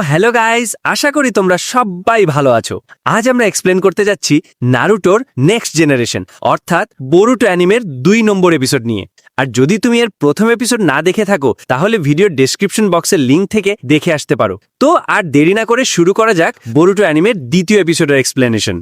Hello guys আশা করি তোমরা সবাই ভালো আছো। আজ আমরা এক্সপ্লেন করতে যাচ্ছি নারুটোর নেক্সট জেনারেশন অর্থাৎ বরুটো অ্যানিমের দুই নম্বর এপিসোড নিয়ে। আর যদি তুমি এর প্রথম এপিসোড না দেখে থাকো, তাহলে ভিডিও ডেসক্রিপশন বক্সের লিঙ্ক থেকে দেখে আসতে পারো। তো আর দেরি না করে শুরু করা যাক বরুটো অ্যানিমের দ্বিতীয় এপিসোডের এক্সপ্লেনেশন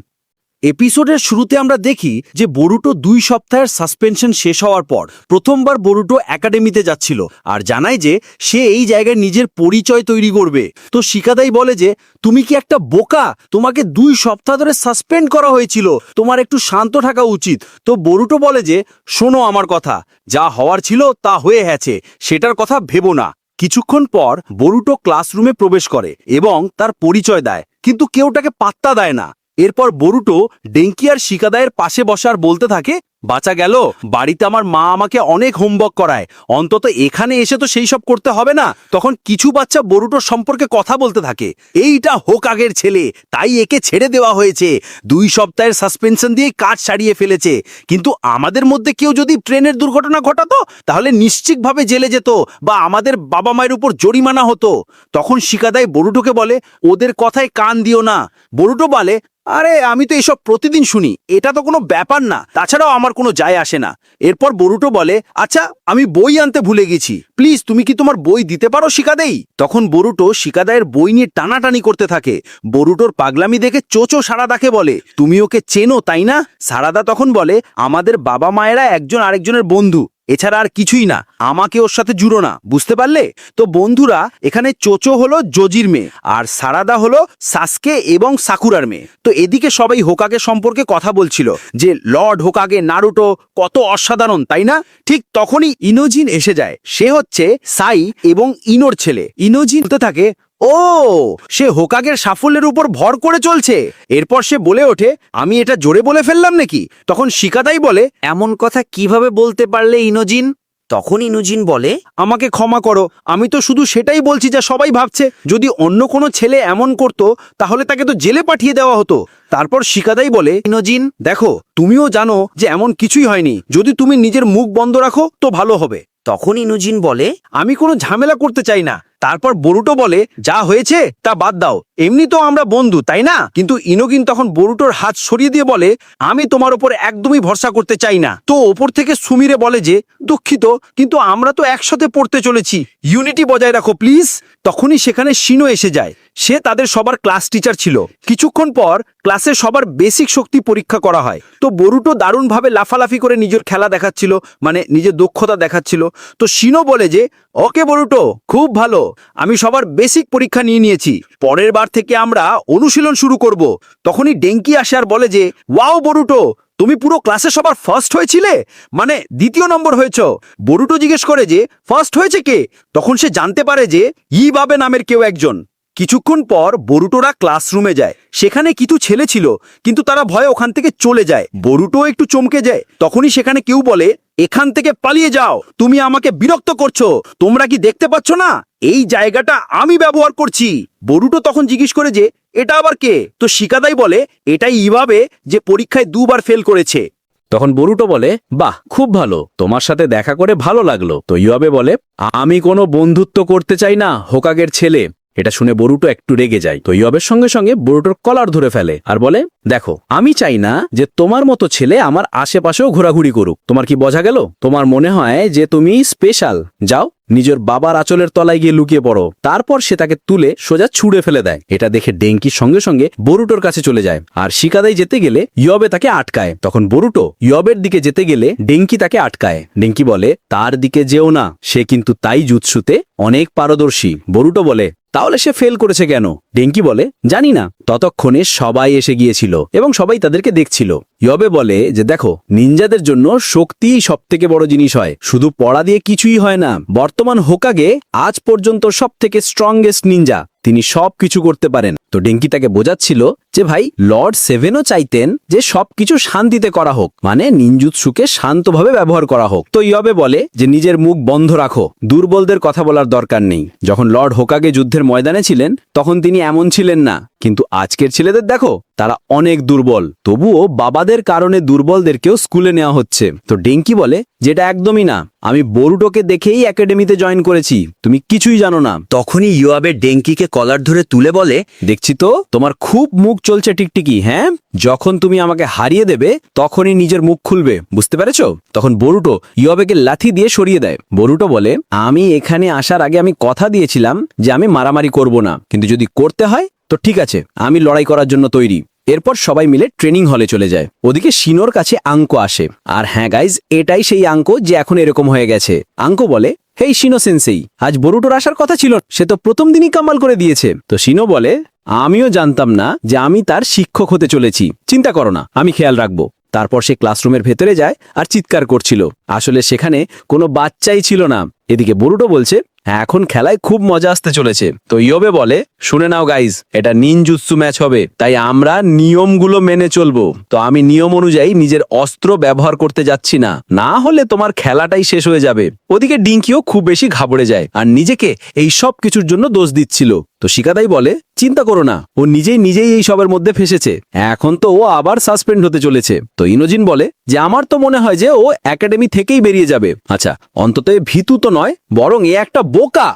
এপিসোডের শুরুতে আমরা দেখি যে বরুটো দুই সপ্তাহের সাসপেনশন শেষ হওয়ার পর প্রথমবার বরুটো একাডেমিতে যাচ্ছিল আর জানায় যে সে এই জায়গায় নিজের পরিচয় তৈরি করবে। তো শিকাদাই বলে যে, তুমি কি একটা বোকা? তোমাকে দুই সপ্তাহ ধরে সাসপেন্ড করা হয়েছিল। তোমার একটু শান্ত থাকা উচিত। তো বরুটো বলে যে, শোনো আমার কথা। যা হওয়ার ছিল তা হয়ে গেছে। সেটার কথা ভেবো না। কিছুক্ষণ পর বরুটো ক্লাসরুমে প্রবেশ করে এবং তার পরিচয় দেয়। কিন্তু কেউ তাকে পাত্তা দেয় না। এরপর বরুটো ডেঙ্কিয়ার শিকাদায়ের পাশে বসার বলতে থাকে বাঁচা গেল, বাড়িতে আমার মা আমাকে অনেক হোমওয়ার্ক করায়। অন্তত এখানে এসে তো সেই সব করতে হবে না। তখন কিছু বাচ্চা বরুটোর সম্পর্কে কথা বলতে থাকে। এইটা হোক আগের ছেলে, তাই একে ছেড়ে দেওয়া হয়েছে। দুই সপ্তাহের সাসপেনশন দিয়ে কাজ সারিয়ে ফেলেছে। কিন্তু আমাদের মধ্যে কেউ যদি ট্রেনের দুর্ঘটনা ঘটাতো, তাহলে নিশ্চিতভাবে জেলে যেত বা আমাদের বাবা মায়ের উপর জরিমানা হতো। তখন শিকাদাই বরুটোকে বলে, ওদের কথায় কান দিও না। বরুটো বলে, আরে, আমি তো এসব প্রতিদিন শুনি। এটা তো কোনো ব্যাপার না। তাছাড়াও আমার কোনো যায় আসে না। এরপর বরুটো বলে আচ্ছা আমি বই আনতে ভুলে গেছি। প্লিজ, তুমি কি তোমার বই দিতে পারো শিকাদেই? তখন বরুটো শিকাদায়ের বই নিয়ে টানাটানি করতে থাকে। বরুটোর পাগলামি দেখে চোচো সারাদাকে বলে, তুমি ওকে চেনো, তাই না? সারাদা তখন বলে, আমাদের বাবা মায়েরা একজন আরেকজনের বন্ধু। এছাড়া আর কিছুই না। আমাকে ওর সাথে জুড়ো না, বুঝতে পারলে? তো বন্ধুরা, এখানে চোচো হলো জজির মেয়ে, আর সারাদা হলো সাসকে এবং সাকুরার মেয়ে। তো এদিকে সবাই হোকাগে সম্পর্কে কথা বলছিল, যে লর্ড হোকাগে নারুটো কত অসাধারণ, তাই না? ঠিক তখনই ইনোজিন এসে যায়। সে হচ্ছে সাই এবং ইনোর ছেলে। ইনোজিন বলতে থাকে ও সে হোকাগের সাফল্যের উপর ভর করে চলছে। এরপর সে বলে ওঠে আমি এটা জোরে বলে ফেললাম নাকি? তখন শিকাদাই বলে এমন কথা কীভাবে বলতে পারলে ইনোজিন? তখন ইনুজিন বলে আমাকে ক্ষমা করো আমি তো শুধু সেটাই বলছি যা সবাই ভাবছে। যদি অন্য কোনো ছেলে এমন করত তাহলে তাকে তো জেলে পাঠিয়ে দেওয়া হতো। তারপর শিকাদাই বলে ইনোজিন? দেখো তুমিও জানো যে এমন কিছুই হয়নি। যদি তুমি নিজের মুখ বন্ধ রাখো তো ভালো হবে। তখন ইনুজিন বলে আমি কোনো ঝামেলা করতে চাই না। তারপর বরুটো বলে, যা হয়েছে, তা বাদ দাও। এমনি তো আমরা বন্ধু, তাই না? কিন্তু ইনোগিন তখন বরুটোর হাত সরিয়ে দিয়ে বলে, আমি তোমার ওপর একদমই ভরসা করতে চাই না। তো ওপর থেকে সুমিরে বলে যে, দুঃখিত, কিন্তু আমরা তো একসাথে পড়তে চলেছি। ইউনিটি বজায় রাখো, প্লিজ। তখনই সেখানে শিনো এসে যায়। সে তাদের সবার ক্লাস টিচার ছিল। কিছুক্ষণ পর ক্লাসে সবার বেসিক শক্তি পরীক্ষা করা হয়। তো বরুটো দারুণভাবে লাফালাফি করে নিজের খেলা দেখাচ্ছিল মানে নিজের দক্ষতা দেখাচ্ছিল। তো শিনো বলে যে, ওকে বরুটো, খুব ভালো। আমি সবার বেসিক পরীক্ষা নিয়ে নিয়েছি। পরের বার থেকে আমরা অনুশীলন শুরু করব। তখনই ডেঙ্কি আসে আর বলে যে, ওয়াও বরুটো, তুমি পুরো ক্লাসে সবার ফার্স্ট হয়েছিলে? মানে দ্বিতীয় নম্বর হয়েছ। বরুটো জিজ্ঞেস করে যে ফার্স্ট হয়েছে কে? তখন সে জানতে পারে যে ইবাবে নামের কেউ একজন। কিছুক্ষণ পর বরুটোরা ক্লাসরুমে যায়। সেখানে কিছু ছেলে ছিল, কিন্তু তারা ভয়ে ওখান থেকে চলে যায়। বরুটো একটু চমকে যায়। তখনই সেখানে কেউ বলে, এখান থেকে পালিয়ে যাও। তুমি আমাকে বিরক্ত করছ। তোমরা কি দেখতে পাচ্ছ না? এই জায়গাটা আমি ব্যবহার করছি। বরুটো তখন জিজ্ঞেস করে যে, এটা আবার কে? তো শিকাদাই বলে, এটাই ইভাবে যে পরীক্ষায় দুবার ফেল করেছে। তখন বরুটো বলে, বাহ, খুব ভালো। তোমার সাথে দেখা করে ভালো লাগল। তো ইউয়াবে বলে, আমি কোনো বন্ধুত্ব করতে চাই না, হোকাগের ছেলে। এটা শুনে বরুটো একটু রেগে যায়। তো ইয়বের সঙ্গে সঙ্গে বরুটোর কলার ধরে ফেলে আর বলে, দেখো, আমি চাই না যে তোমার মতো ছেলে আমার আশেপাশেও ঘোরাঘুরি করুক। তোমার কি বোঝা গেল? তোমার মনে হয় যে তুমি স্পেশাল যাও, নিজের বাবার আঁচলের তলায় গিয়ে লুকিয়ে পড়ো। তারপর সে তাকে তুলে সোজা ছুঁড়ে ফেলে দেয়। এটা দেখে ডেঙ্কির সঙ্গে সঙ্গে বরুটোর কাছে চলে যায়। আর শিকাদাই যেতে গেলে ইয়বে তাকে আটকায়। তখন বরুটো ইয়বের দিকে যেতে গেলে ডেঙ্কি তাকে আটকায়। ডেঙ্কি বলে, তার দিকে যেও না। সে কিন্তু তাই জুৎসুতে অনেক পারদর্শী। বরুটো বলে তাহলে সে ফেল করেছে কেন? ডেঙ্কি বলে, জানি না। ততক্ষণে সবাই এসে গিয়েছিল এবং সবাই তাদেরকে দেখছিল। ইয়বে বলে যে, দেখো, নিনজাদের জন্য শক্তি সব থেকে বড় জিনিস হয়। শুধু পড়া দিয়ে কিছুই হয় না। বর্তমান হোকাগে আজ পর্যন্ত সব থেকে স্ট্রংগেস্ট নিনজা। তিনি সব কিছু করতে পারেন। তো ডেঙ্কি তাকে বোঝাচ্ছিল যে, ভাই, লর্ড সেভেনও চাইতেন যে সবকিছু শান্তিতে করা হোক। মানে নিনজুৎসুকে শান্তভাবে ব্যবহার করা হোক। তো ইয়বে বলে যে, নিজের মুখ বন্ধ রাখো। দুর্বলদের কথা বলার দরকার নেই। যখন লর্ড হোকাগে যুদ্ধের ময়দানে ছিলেন, তখন তিনি এমন ছিলেন না। কিন্তু আজকের ছেলেদের দেখো, তারা অনেক দুর্বল। তবুও বাবাদের কারণে দুর্বলদেরকেও স্কুলে নেওয়া হচ্ছে। তো ডেঙ্কি বলে যেটা একদমই না। আমি বরুটোকে দেখেই একাডেমিতে জয়েন করেছি। তুমি কিছুই জানো না। তখনই ইউয়াবে ডেঙ্কিকে কলার ধরে তুলে বলে, দেখছি তো, তোমার খুব মুখ চলছে টিকটিকি হ্যাঁ? যখন তুমি আমাকে হারিয়ে দেবে, তখনই নিজের মুখ খুলবে। বুঝতে পেরেছ? তখন বরুটো ইয়বেকে লাথি দিয়ে সরিয়ে দেয়। বরুটো বলে, আমি এখানে আসার আগে আমি কথা দিয়েছিলাম যে আমি মারামারি করব না। কিন্তু যদি করতে হয়, তো ঠিক আছে। আমি লড়াই করার জন্য তৈরি। এরপর সবাই মিলে ট্রেনিং হলে চলে যায়। ওদিকে শিনোর কাছে আঙ্ক আসে। আর হ্যাঁ গাইজ এটাই সেই আঙ্ক যে এখন এরকম হয়ে গেছে। আঙ্ক বলে হেই শিনো সেন্সেই আজ বরুটোর আসার কথা ছিল সে তো প্রথম দিনই কামাল করে দিয়েছে। তো শিনো বলে আমিও জানতাম না যে আমি তার শিক্ষক হতে চলেছি। চিন্তা করো না আমি খেয়াল রাখব। তারপর সে ক্লাসরুমের ভেতরে যায় আর চিৎকার করছিল। আসলে সেখানে কোনো বাচ্চাই ছিল না। এদিকে বরুটো বলছে "হ্যাঁ, এখন খেলায় খুব মজা আসতে চলেছে। তো ইয়োবে বলে, শুনে নাও গাইজ এটা নিনজুৎসু ম্যাচ হবে। তাই আমরা নিয়মগুলো মেনে চলবো। তো আমি নিয়ম অনুযায়ী নিজের অস্ত্র ব্যবহার করতে যাচ্ছি না। না হলে তোমার খেলাটাই শেষ হয়ে যাবে। ওদিকে ডিঙ্কিও খুব বেশি ঘাবড়ে যায়, আর নিজেকে এই সব কিছুর জন্য দোষ দিচ্ছিল। তো শিকাদাই বলে, চিন্তা করো না, ও নিজেই নিজেই এই সবের মধ্যে ফেসেছে। এখন তো ও আবার সাসপেন্ড হতে চলেছে। তো ইনোজিন বলে, যে আমার তো মনে হয় যে ও একাডেমি থেকেই বেরিয়ে যাবে। আচ্ছা অন্তত ভিতু তো নয়, বরং এ একটা বোকা।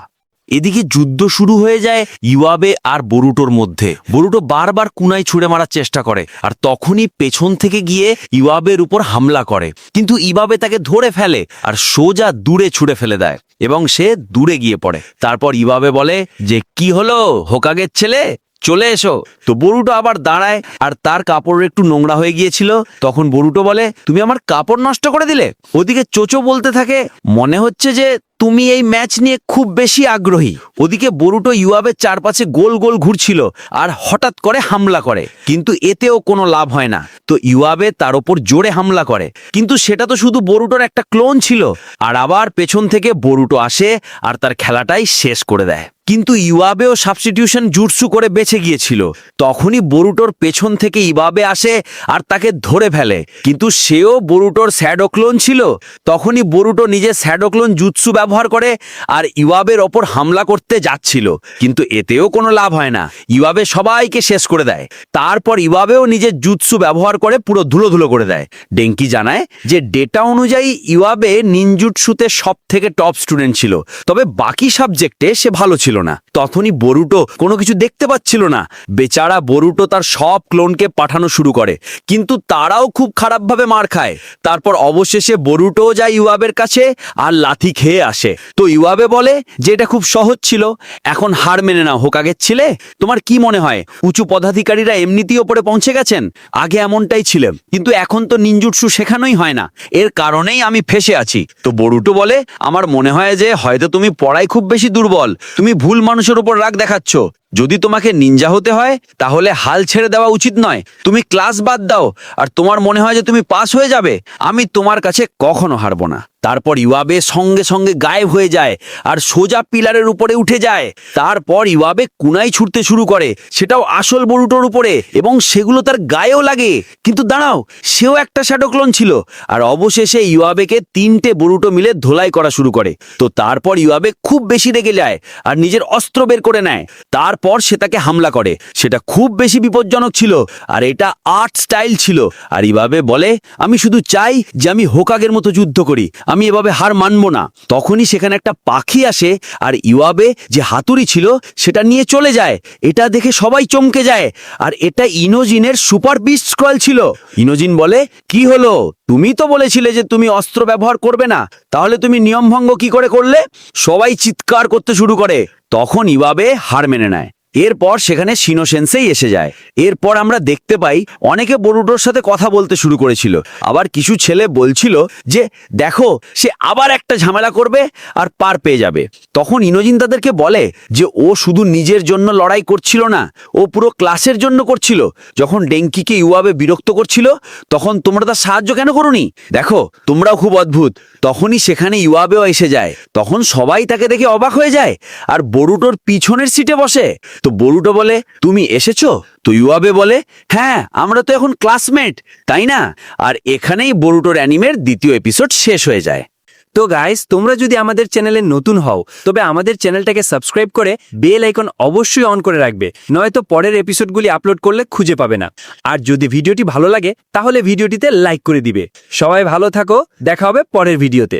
এদিকে যুদ্ধ শুরু হয়ে যায় ইওয়াবে আর বরুটোর মধ্যে। বরুটো বারবার কুনাই ছুড়ে মারার চেষ্টা করে আর তখনই পেছন থেকে গিয়ে ইওয়াবের উপর হামলা করে। কিন্তু ইবাবে তাকে ধরে ফেলে আর সোজা দূরে ছুড়ে ফেলে দেয় এবং সে দূরে গিয়ে পড়ে। তারপর ইবাবে বলে, যে কি হলো? হোকাগের ছেলে? চলে এসো। তো বরুটো আবার দাঁড়ায় আর তার কাপড় একটু নোংরা হয়ে গিয়েছিল। তখন বরুটো বলে, তুমি আমার কাপড় নষ্ট করে দিলে? ওদিকে চোচো বলতে থাকে, মনে হচ্ছে যে তুমি এই ম্যাচ নিয়ে খুব বেশি আগ্রহী। ওদিকে বরুটো ইউয়াবের চারপাশে গোল গোল ঘুরছিল আর হঠাৎ করে হামলা করে। কিন্তু এতেও কোনো লাভ হয় না। তো ইউয়াবে তার ওপর জোরে হামলা করে। কিন্তু সেটা তো শুধু বরুটোর একটা ক্লোন ছিল। আর আবার পেছন থেকে বরুটো আসে আর তার খেলাটাই শেষ করে দেয়। কিন্তু ইউয়াবেও সাবস্টিটিউশন জুটসু করে বেঁচে গিয়েছিল। তখনই বরুটোর পেছন থেকে ইবাবে আসে আর তাকে ধরে ফেলে। কিন্তু সেও বরুটোর স্যাডোক্লোন ছিল। তখনই বরুটো নিজের স্যাডোক্লোন জুৎসু ব্যবহার করে আর ইওয়াবের ওপর হামলা করতে যাচ্ছিল। কিন্তু এতেও কোনো লাভ হয় না। ইওয়াবে সবাইকে শেষ করে দেয়। তারপর ইওয়াবেও নিজের জুৎসু ব্যবহার করে পুরো ধুলো ধুলো করে দেয়। ডেঙ্কি জানায় যে ডেটা অনুযায়ী ইওয়াবে নিনজুটসুতে সব থেকে টপ স্টুডেন্ট ছিল। তবে বাকি সাবজেক্টে সে ভালো ছিল না। তখনই বরুটো কোনো কিছু দেখতে পাচ্ছিল না। বেচারা বরুটো তার সব ক্লোনকে পাঠানো শুরু করে, কিন্তু তারাও খুব খারাপভাবে মার খায়। তারপর অবশেষে বরুটো যায় ইউয়াবের কাছে আর লাথি খেয়ে আসে। তো ইউয়াবে বলে যে এটা খুব সহজ ছিল, এখন হার মেনে নাও, হোকাগের ছিলে। তোমার কি মনে হয়, উঁচু পদাধিকারীরা এমনিতেই ওপরে পৌঁছে গেছেন? আগে এমনটাই ছিলেন কিন্তু এখন তো নিঞ্জুটসু শেখানোই হয় না। এর কারণেই আমি ফেসে আছি। তো বরুটো বলে, আমার মনে হয় যে হয়তো তুমি পড়ায় খুব বেশি দুর্বল, তুমি ভুল মানুষের উপর রাগ দেখাচ্ছ। যদি তোমাকে নিনজা হতে হয়, তাহলে হাল ছেড়ে দেওয়া উচিত নয়। তুমি ক্লাস বাদ দাও, আর তোমার মনে হয় যে তুমি পাস হয়ে যাবে। আমি তোমার কাছে কখনো হারবো না। তারপর ইওয়াবে সঙ্গে সঙ্গে গায়েব হয়ে যায়, আর সোজা পিলারের উপরে উঠে যায়। তারপর ইওয়াবে কুনাই ছুটতে শুরু করে, সেটাও আসল বরুটোর উপরে, এবং সেগুলো তার গায়েও লাগে। কিন্তু দাঁড়াও, সেও একটা শ্যাডোক্লোন ছিল, আর অবশেষে ইওয়াবেকে তিনটে বরুটো মিলে ধোলাই করা শুরু করে। তো তারপর ইওয়াবে খুব বেশি রেগে যায়, আর নিজের অস্ত্র বের করে নেয়। তারপর সে তাকে হামলা করে। সেটা খুব বেশি বিপজ্জনক ছিল, আর এটা আর্ট স্টাইল ছিল। আর ইভাবে বলে, আমি শুধু চাই যে আমি হোকাগের মতো যুদ্ধ করি, আমি এভাবে হার মানব না। তখনই সেখানে একটা পাখি আসে, আর ইওয়াবে যে হাতুড়ি ছিল, সেটা নিয়ে চলে যায়। এটা দেখে সবাই চমকে যায়, আর এটা ইনোজিনের সুপার বিস্ট স্ক্রল ছিল। ইনোজিন বলে, কি হলো? তুমি তো বলেছিলে যে তুমি অস্ত্র ব্যবহার করবে না। তাহলে তুমি নিয়মভঙ্গ কি করে করলে? সবাই চিৎকার করতে শুরু করে। তখন ইবাবে হার মেনে নেয়। এরপর সেখানে সিনোসেন্সেই এসে যায়। এরপর আমরা দেখতে পাই অনেকে বরুটোর সাথে কথা বলতে শুরু করেছিল। আবার কিছু ছেলে বলছিল যে, দেখো, সে আবার একটা ঝামেলা করবে আর পার পেয়ে যাবে। তখন ইনোজিন তাদেরকে বলে যে, ও শুধু নিজের জন্য লড়াই করছিল না, ও পুরো ক্লাসের জন্য করছিল। যখন ডেঙ্কিকে ইউয়াবে বিরক্ত করছিল, তখন তোমরা তার সাহায্য কেন করনি? দেখো, তোমরাও খুব অদ্ভুত। তখনই সেখানে ইউয়াবেও এসে যায়। তখন সবাই তাকে দেখে অবাক হয়ে যায়, আর বরুটোর পিছনের সিটে বসে। তো বরুটো বলে, তুমি এসেছ? তো ইউয়াবে বলে হ্যাঁ আমরা তো এখন ক্লাসমেট তাই না? আর এখানেই বরুটোর অ্যানিমের দ্বিতীয় এপিসোড শেষ হয়ে যায়। তো গাইস তোমরা যদি আমাদের চ্যানেলে নতুন হও, তবে আমাদের চ্যানেলটাকে সাবস্ক্রাইব করে বেল আইকন অবশ্যই অন করে রাখবে, নয়তো পরের এপিসোডগুলি আপলোড করলে খুঁজে পাবে না। আর যদি ভিডিওটি ভালো লাগে, তাহলে ভিডিওটিতে লাইক করে দিবে। সবাই ভালো থাকো, দেখা হবে পরের ভিডিওতে